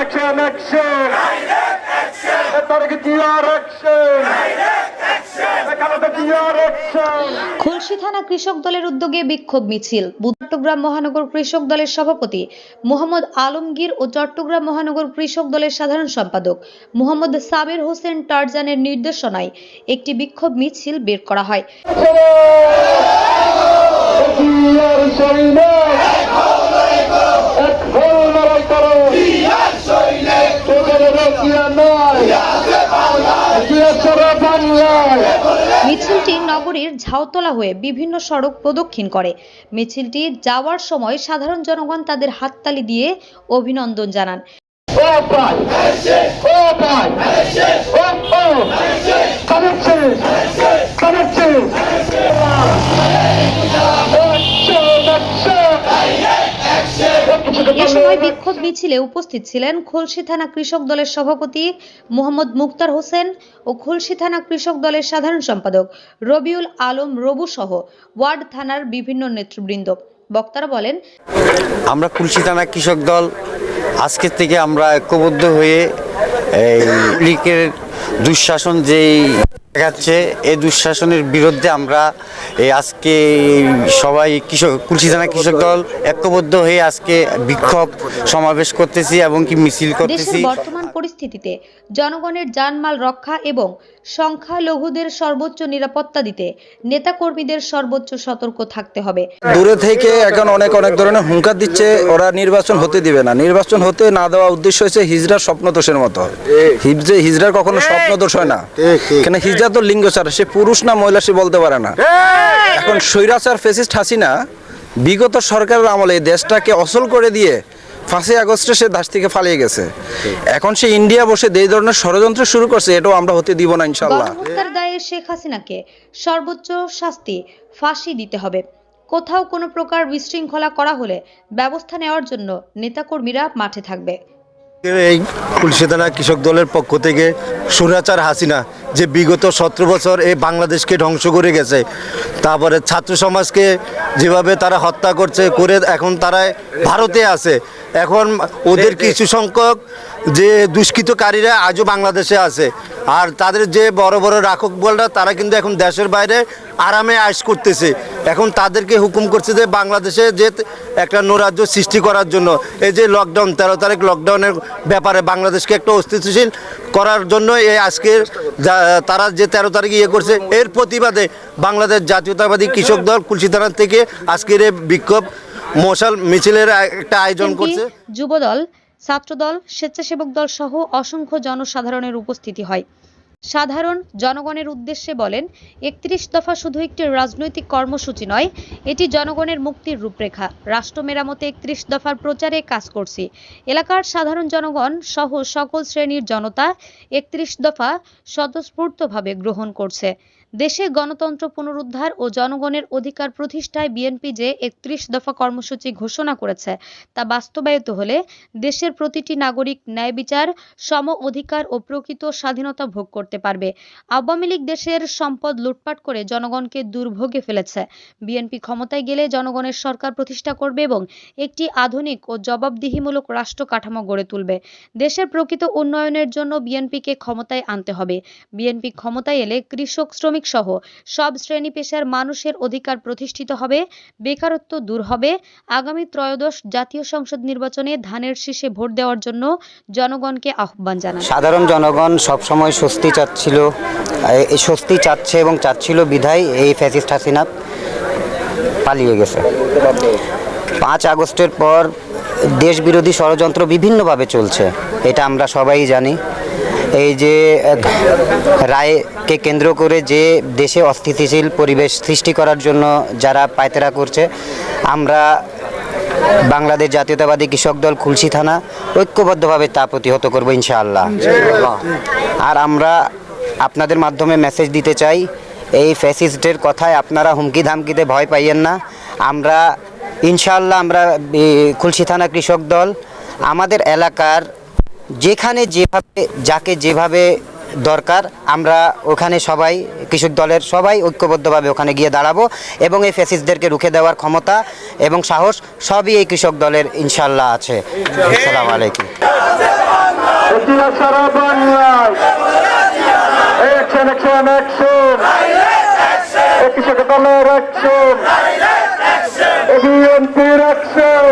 action, action! জিয়ার খুলশী থানা কৃষক দলের উদ্যোগে বিক্ষোভ মিছিল। চট্টগ্রাম মহানগর কৃষক দলের সভাপতি মোহাম্মদ আলমগীর ও চট্টগ্রাম মহানগর কৃষক দলের সাধারণ সম্পাদক মোহাম্মদ সাবের হোসেন টারজানের নির্দেশনায় একটি বিক্ষোভ মিছিল বের করা হয়। এক মিছিলটি নগরীর ঝাউতলা হয়ে বিভিন্ন সড়ক প্রদক্ষিণ করে। মিছিলটি যাওয়ার সময় সাধারণ জনগণ তাদের হাততালি দিয়ে অভিনন্দন জানান। এ সময় বিক্ষোভ মিছিলে উপস্থিত ছিলেন খুলশী থানা কৃষক দলের সভাপতি মোহাম্মদ মুক্তার হোসেন ও খুলশী থানা কৃষক দলের সাধারণ সম্পাদক রবিউল আলম রবু সহ ওয়ার্ড থানার বিভিন্ন নেতৃবৃন্দ। বক্তারা বলেন আমরা কুলসি থানা কৃষক দল আজকের থেকে আমরা ঐক্যবদ্ধ হয়ে এই লীগের দুঃশাসন যেই দেখাচ্ছে এই দুঃশাসনের বিরুদ্ধে আমরা এই আজকে সবাই কৃষক কুলসি থানা কৃষক দল ঐক্যবদ্ধ হয়ে আজকে বিক্ষোভ সমাবেশ করতেছি এবং কি মিছিল করতেছি। বর্তমান পরিস্থিতিতে জনগণের জানমাল রক্ষা এবং সংখ্যালঘুদের সর্বোচ্চ নিরাপত্তা দিতে নেতাকর্মীদের সর্বোচ্চ সতর্ক থাকতে হবে। দূরে থেকে এখন অনেক অনেক ধরনের হুঙ্কার দিচ্ছে ওরা নির্বাচন হতে দিবে না। নির্বাচন হতে না দেওয়া উদ্দেশ্য হয়েছে হিজড়ার স্বপ্নদোষের মতো। হিজড়ে হিজড়ার কখনো স্বপ্নদোষ হয় না। কেন হিজড়া তো লিঙ্গ ছাড়া সে পুরুষ না মহিলা সে বলতে পারে না। এখন স্বৈরাচার ফেসিস্ট হাসিনা বিগত সরকারের আমলে দেশটাকে অসল করে দিয়ে ফাঁসি আগস্টে সে দেশ থেকে পালিয়ে গেছে। এখন সে ইন্ডিয়া বসে যে ধরনের ষড়যন্ত্র শুরু করছে এটাও আমরা হতে দিব না ইনশাল্লাহ। গণহত্যার দায়ে শেখ হাসিনাকে সর্বোচ্চ শাস্তি ফাঁসি দিতে হবে। কোথাও কোনো প্রকার বিশৃঙ্খলা করা হলে ব্যবস্থা নেওয়ার জন্য নেতাকর্মীরা মাঠে থাকবে। এই কুলসেদানা কৃষক দলের পক্ষ থেকে সুরাচার হাসিনা যে বিগত সতেরো বছর এই বাংলাদেশকে ধ্বংস করে গেছে। তারপরে ছাত্র সমাজকে যেভাবে তারা হত্যা করছে করে এখন তারা ভারতে আছে। এখন ওদের কিছু সংখ্যক যে দুষ্কৃতকারীরা আজও বাংলাদেশে আছে। আর তাদের যে বড় বড় রাখক বলরা তারা কিন্তু এখন দেশের বাইরে আরামে আইস করতেছে। এখন তাদেরকে হুকুম করছে যে বাংলাদেশে যে একটা নৈরাজ্য সৃষ্টি করার জন্য। এই যে লকডাউন তেরো তারিখ লকডাউনের ব্যাপারে বাংলাদেশকে একটা অস্তিত্বশীল করার জন্য এই আজকের তারা যে তেরো তারিখে ইয়ে করছে এর প্রতিবাদে বাংলাদেশ জাতীয়তাবাদী কৃষক দল কুলসিতানা থেকে আজকের এই বিক্ষোভ মশাল মিছিলের একটা আয়োজন করছে। যুবদল ছাত্রদল স্বেচ্ছাসেবক দল সহ অসংখ্য জনসাধারণের উপস্থিতি হয়। সাধারণ জনগণের উদ্দেশ্যে বলেন, একত্রিশ দফা শুধু একটি রাজনৈতিক কর্মসূচি নয়, এটি জনগণের মুক্তির রূপরেখা। রাষ্ট্র মেরামতে একত্রিশ দফার প্রচারে কাজ করছি। এলাকার সাধারণ জনগণ সহ সকল শ্রেণির জনতা একত্রিশ দফা স্বতঃস্ফূর্তভাবে গ্রহণ করছে। দেশে গণতন্ত্র পুনরুদ্ধার ও জনগণের অধিকার প্রতিষ্ঠায় বিএনপি যে একত্রিশ দফা কর্মসূচি ঘোষণা করেছে, তা বাস্তবায়িত হলে দেশের প্রতিটি নাগরিক ন্যায় বিচার, সম অধিকার ও প্রকৃত স্বাধীনতা ভোগ করতে পারবে। আওয়ামী লীগ দেশের সম্পদ লুটপাট করে জনগণকে দুর্ভোগে ফেলেছে। বিএনপি ক্ষমতায় গেলে জনগণের সরকার প্রতিষ্ঠা করবে এবং একটি আধুনিক ও জবাবদিহিমূলক রাষ্ট্র কাঠামো গড়ে তুলবে। দেশের প্রকৃত উন্নয়নের জন্য বিএনপিকে ক্ষমতায় আনতে হবে। বিএনপি ক্ষমতায় এলে কৃষক, শ্রমিক সহ সব শ্রেণি পেশার মানুষের অধিকার প্রতিষ্ঠিত হবে, বেকারত্ব দূর হবে। আগামী ত্রয়োদশ জাতীয় সংসদ নির্বাচনে ধানের শীষে ভোট দেওয়ার জন্য জনগণকে আহ্বান জানান। সাধারণ জনগণ সবসময় স্বস্তি চাচ্ছিল এই স্বস্তি চাচ্ছে এবং চাচ্ছিল বিধায় এই ফ্যাসিস্ট হাসিনা পালিয়ে গেছে। পাঁচ আগস্টের পর দেশ বিরোধী ষড়যন্ত্র বিভিন্নভাবে চলছে, এটা আমরা সবাই জানি। এই যে রায়কে কেন্দ্র করে যে দেশে অস্থিতিশীল পরিবেশ সৃষ্টি করার জন্য যারা পায়তারা করছে আমরা বাংলাদেশ জাতীয়তাবাদী কৃষক দল খুলশি থানা ঐক্যবদ্ধভাবে তা প্রতিহত করব ইনশাআল্লাহ। আর আমরা আপনাদের মাধ্যমে মেসেজ দিতে চাই এই ফ্যাসিস্টের কথায় আপনারা হুমকি ধামকিতে ভয় পাইয়েন না। আমরা ইনশাআল্লাহ আমরা এ, খুলশি থানা কৃষক দল আমাদের এলাকার যেখানে যেভাবে যাকে যেভাবে দরকার আমরা ওখানে সবাই কৃষক দলের সবাই ঐক্যবদ্ধভাবে ওখানে গিয়ে দাঁড়াবো এবং এই ফ্যাসিস্টদেরকে রুখে দেওয়ার ক্ষমতা এবং সাহস সবই এই কৃষক দলের ইনশাল্লাহ আছে। আসসালামু আলাইকুম। কৃষক দলের অ্যাকশন